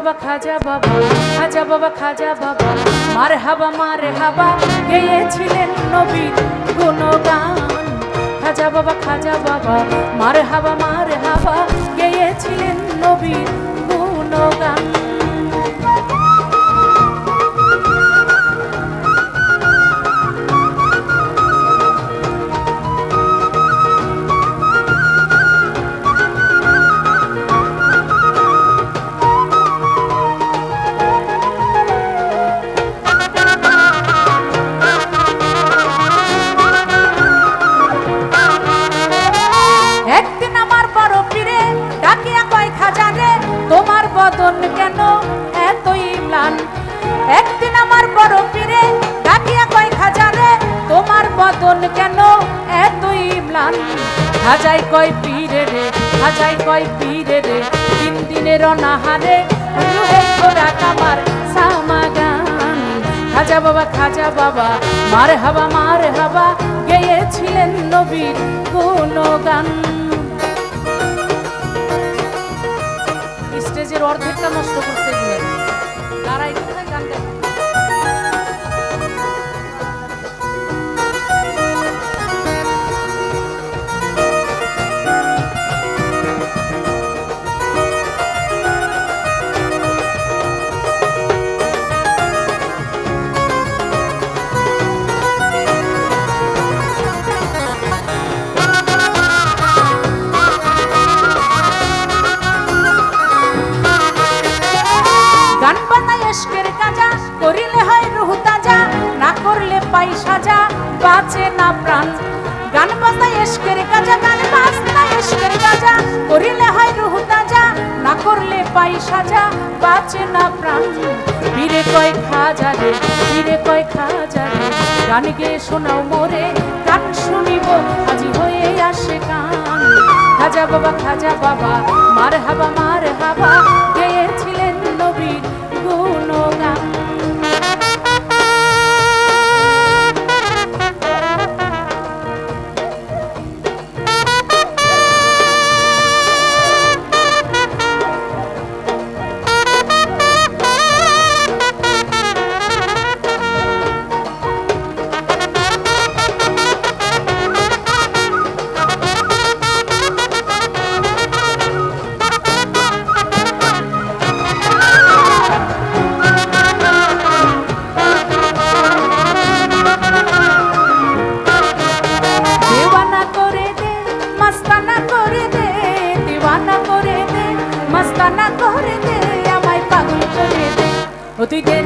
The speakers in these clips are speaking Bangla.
বাবা, খাজা বাবা খাজা বাবা খাজা বাবা মার হাবা মার হাবা গেয়েছিলেন নবী গুণগান। খাজা বাবা খাজা বাবা মার হাবা মার হাবা গেয়েছিলেন নবী গুণগান। বদন কেন? এতই ম্লান। একদিন আমার বড় পীরে ডাকিয়া কয়, খাজা রে, তোমার বদন কেন এতই ম্লান? খাজাই কয়, পীরে রে, খাজাই কয়, পীরে রে, তিন দিনের অনাহারে ঘোরা কামার সামাগান খাজা বাবা খাজা বাবা, মার হাবা মার হাবা, গেয়েছিলেন নবীর কোনো গান স্টেজের অর্ধেকটা নষ্ট করছে পাই সাজা, বাঁচে না প্রাণ। গান বাজনায় এসকের কাজা গান বাজনায় এসকের কাজা করিলে হয় রুহ তাজা, না করলে পাই সাজা, বাঁচে না প্রাণ। বীরে কয় খাজা রে বীরে কয় খাজা রে গান গেয়ে শোনাও মোরে, গান শুনিব আজি হয়ে আসে কান। খাজা বাবা খাজা বাবা মার হাবা মার হাবা ও তুই দে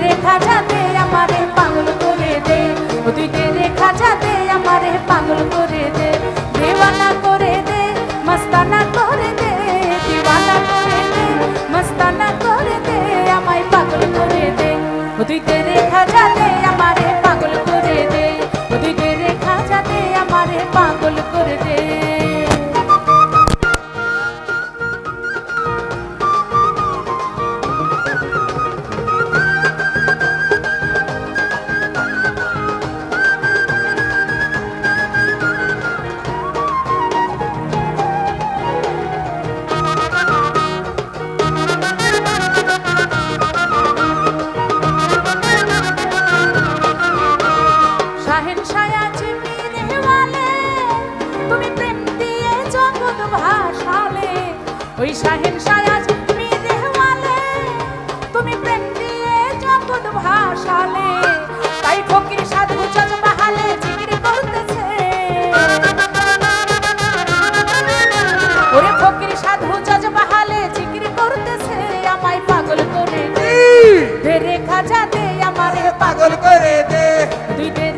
পাগল করে দে। তুই দে।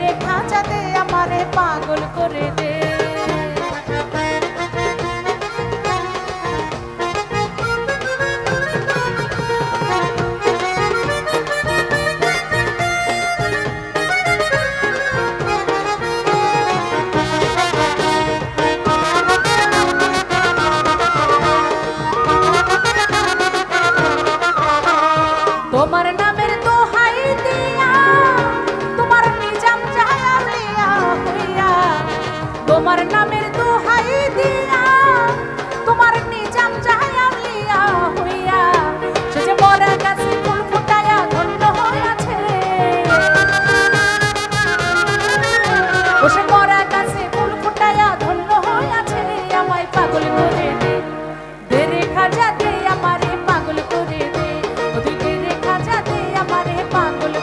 তোমার নামের দোহাই দিয়া, তোমার নিজাম চাই আমি হইয়া, সে যে মরা গাছে ফুল ফুটাইয়া ধন্য হইয়াছে। ও সে মরা গাছে ফুল ফুটাইয়া ধন্য হইয়াছে, আমায় পাগল করে দে। দেরে খাজা দে, আমারে পাগল করে দে। ও তুই দেরে খাজা দে, আমারে পাগল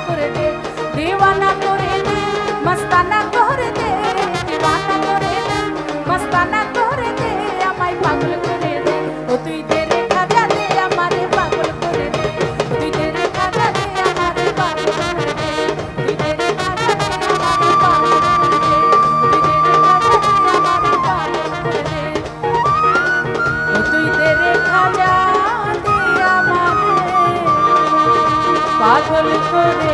পাগল করে